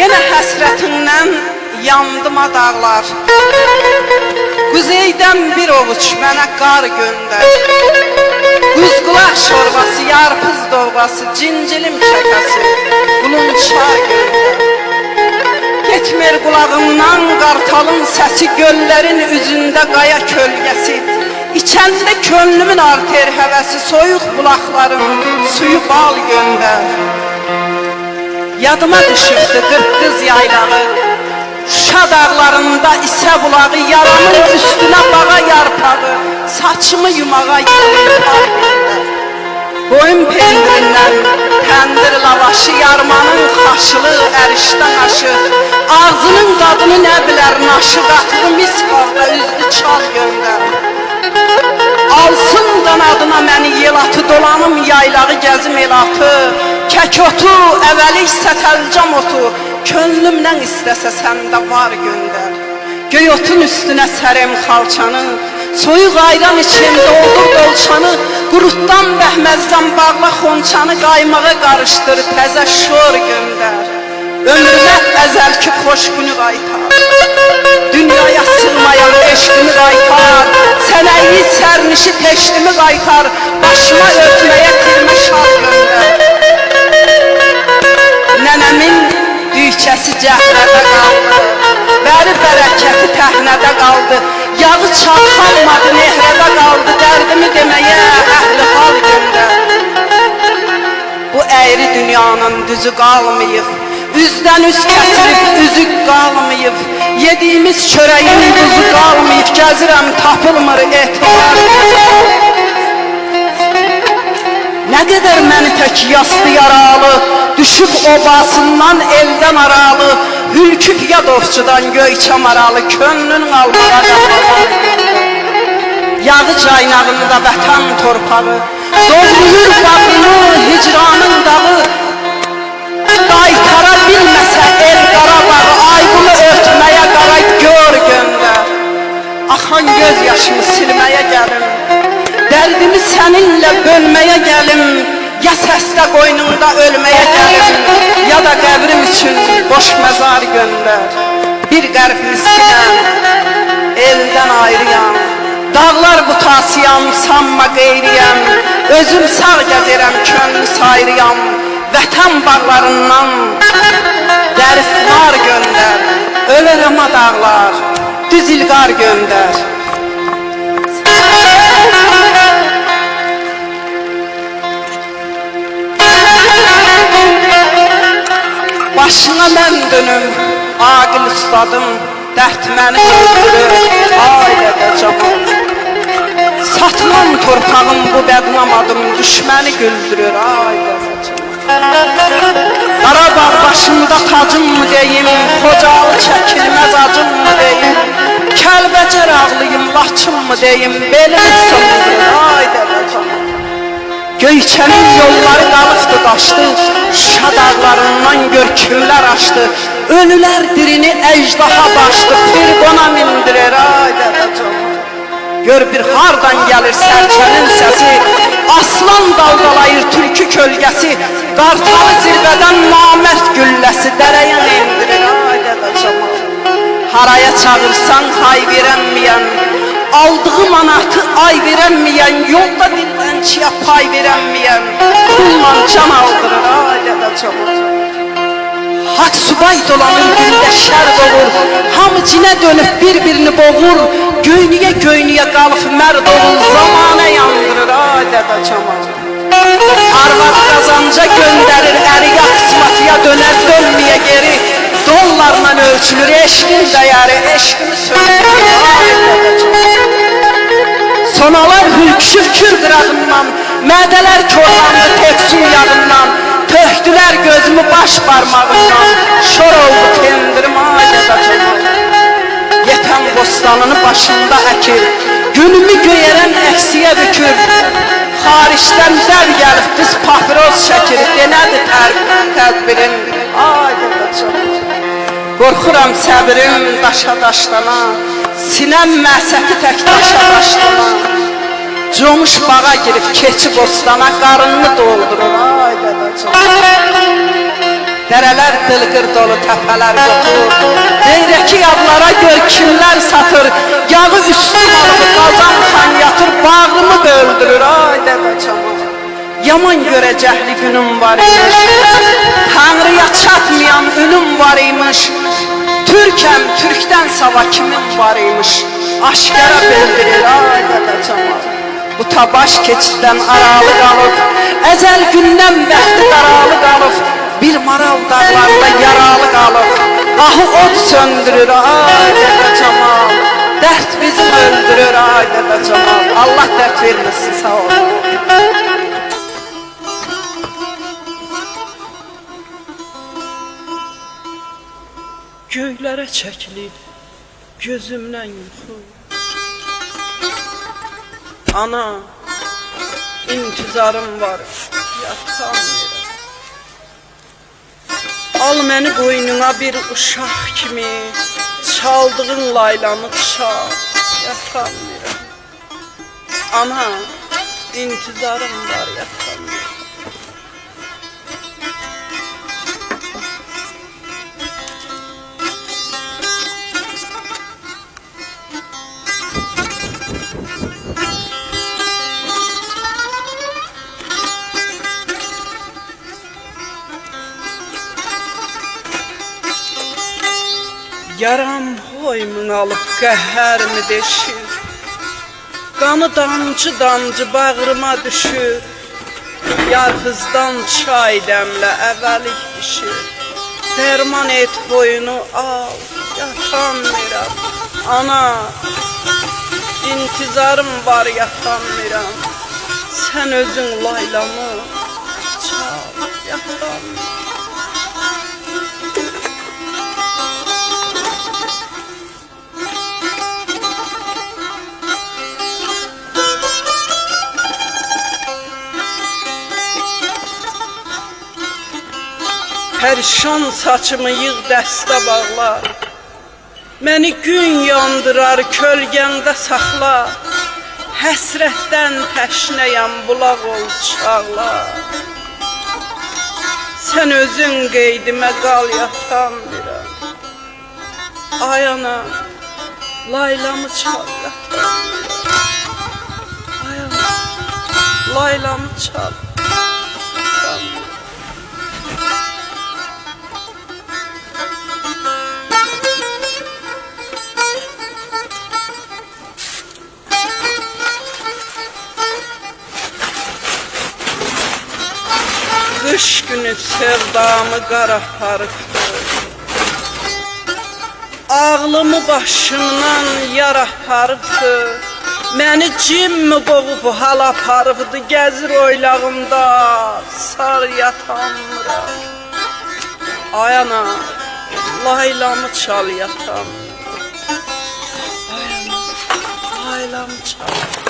Yenə həsrətindən yandım a dağlar. Quzeydən bir ovuç mənə qar göndər Quzqulaq şorbası, yarpız dovğası, cincilim şəkəsi Qulunçar göndər Getmir qulağımdan qartalın səsi Göllərin üzündə qaya kölgəsi İçəndə könlümün arter həvəsi Soyuq bulaqların suyu bal göndər Yadıma düşürdü qırqız yaylağı. Şuşa dağlarında isə bulağı Yaramın üstünə bağa yarpağı. Saçımı yumağa yığılır Boyun pendirindən təndir lavaşı Yarmanın xaşılı ərişdən aşı. Ağzının dadını nə bilər naşı Qatlı mis qalda üzdü çal göndər Alsın qanadına məni yel atı Dolanım yaylağı gəzim el atı. Kək otu, əvəli isə təlcam otu. Könlümdən istəsə səndə var göndər. Göy otun üstünə sərəm xalçanı. Soyuq ayran içim doldur dolçanı. Qurutdan bəhməzdən bağla xonçanı. Qaymağa qarışdır təzə şor göndər. Ömrümə əzəlki xoş günü qaytar. Dünyaya sığmayan qaytar Sənəyi sərnişi teştimi qaytar Başıma kirmə şal göndər Nənəmin düyçəsi cəhrədə qaldı Bəri bərəkəti təhnədə qaldı. Yağı çalxanmadı nehrədə qaldı Dərdimi deməyə əhli hal Bu əyri dünyanın düzü qalmayıb Üzdən üz kəsilib üzük qalmayıb Yediyimiz çörəyin duzu qalmayıb Gəzirəm tapılmır etibar Nə qədər məni tək yastı yaralı Düşüb obasından eldən aralı Hülküb yadovçudan göyçəm aralı Könlün almağa qapalı. Yağı caynağında vətən torpağı Doğruyur bağını hicranın dağı Qaytara Axan göz yaşımı silməyə gəlim Dərdimi səninlə bölməyə gəlim Ya səsdə qoynunda ölməyə gəlim Ya da qəbrim üçün boş məzar göndər Bir qərb miskinəm Eldən ayrıyam. Dağlar butasıyam, sanma qeyriyəm. Özüm sağ gəzirəm, könlü sayrıyam. Vətən bağlarından Dəriflar göndər Ölərəm a dağlar Düz ilqar göndər Başına mən dönüm, aqil ustadım Dərd məni öldürür, ailədə caman Satmam torpağım bu bədnam adım Düşməni güldürür, ailədə caman Qarabağ başımda tacım deyim Xocalı çəkilməz ağlıyım, laçım mı deyim? Belimi sındırır, ailədə caman Göyçənin yolları qalıqdı daşdı Şuşa dağlarından görkümlər açdı Ölülər dirini əcdaha başdı Firqona mindirir ay dədəcəm Gör bir hardan gəlir sərçənin səsi Aslan daldalayır türkü kölgəsi Qartalı zirvədən namərd gülləsi Dərəyə endirir ay dədəcəm Haraya çağırsan hay verənməyən Aldığı manatı ay verənməyən Yolda dilənçiyə pay verənməyən Pulla can aldırır ailədə çamur Hak subay dolanır gündə şərq olur Hamı cinə dönüb bir-birini boğur. Göynüyə göynüyə qalıb mərd olur. Zamanə yandırır ailədə çamur Arvad qazanca göndərir əri qismatiyə dönər dönməyə geri Dollarla ölçülür Eşqini söndürür ailədə çamur Sonalar hülküşür kür qırağından Mədələr korlandı teksun yağından Töhdülər gözümü baş parmağından Şor oldu tendirim çamal Yetən bostanını başında əkir Günümü göyərən əksiyə bükür. Xaricdən dəv gəlib qız papiroz çəkir Denədir tədbirin çamal Qorxuram səbrim daşa daşlana Sinəm məsəti tək daşa daşlana. Comuş bağa girib keçi bostana Qarınını doldurur ay dədəcəm Dərələr dılqır dolu təpələr qoxur Beyrəki yadlara gör kimlər satır. Yağı üstün alıp qazan xan yatır Bağrımı da öldürür ay çamaq Yaman görəcəkli günüm var imiş Tanrıya çatmayan ünüm var imiş Türkəm, Türkdən sava kimin var imiş Aşkara bildirir ay çamaq Bu tabaş keçiddən aralı qalıb Əzəl gündən bəxti qaralı qalıb Bir maral dağlarda yaralı qalıb Ahı od söndürür ay çamaq Dərd bizim öldürür ay çamaq Allah dərd verməsin sağ ol Göylərə çəkilir gözümdən yuxu. Ana, intizarım var, yatamıyorum Al məni qoynuna bir uşaq kimi Çaldığın laylanı çal, yatamıyorum Ana, intizarım var, yatamıyorum Yaram hoymun alıb qəhərmi deşir? Qanı damcı damcı bağrıma düşür. Yarğızdan çay dəmlə əvəlik düşür Dərman et boyunu al, yatanmıram Ana, intizarım var yatanmıram Sən özün laylamı çal, yatanmıram Pərişan saçımı yığ dəstə bağlar. Məni gün yandırar kölgəndə saxla Həsrətdən təşnəyəm bulaq ol çağlar. Sən özün qeydimə qal yatan birə Ay ana, laylamı çal yatan. Ay ana, laylamı çal Qış günü sevdamı qara aparıbdı Ağlımı başımdan yara aparıbdı Məni cim mi qovub hal aparıbdı Gəzir oylağımda sar yatamıram Ay ana, laylamı çal yatam Ay ana, laylamı çal. yatam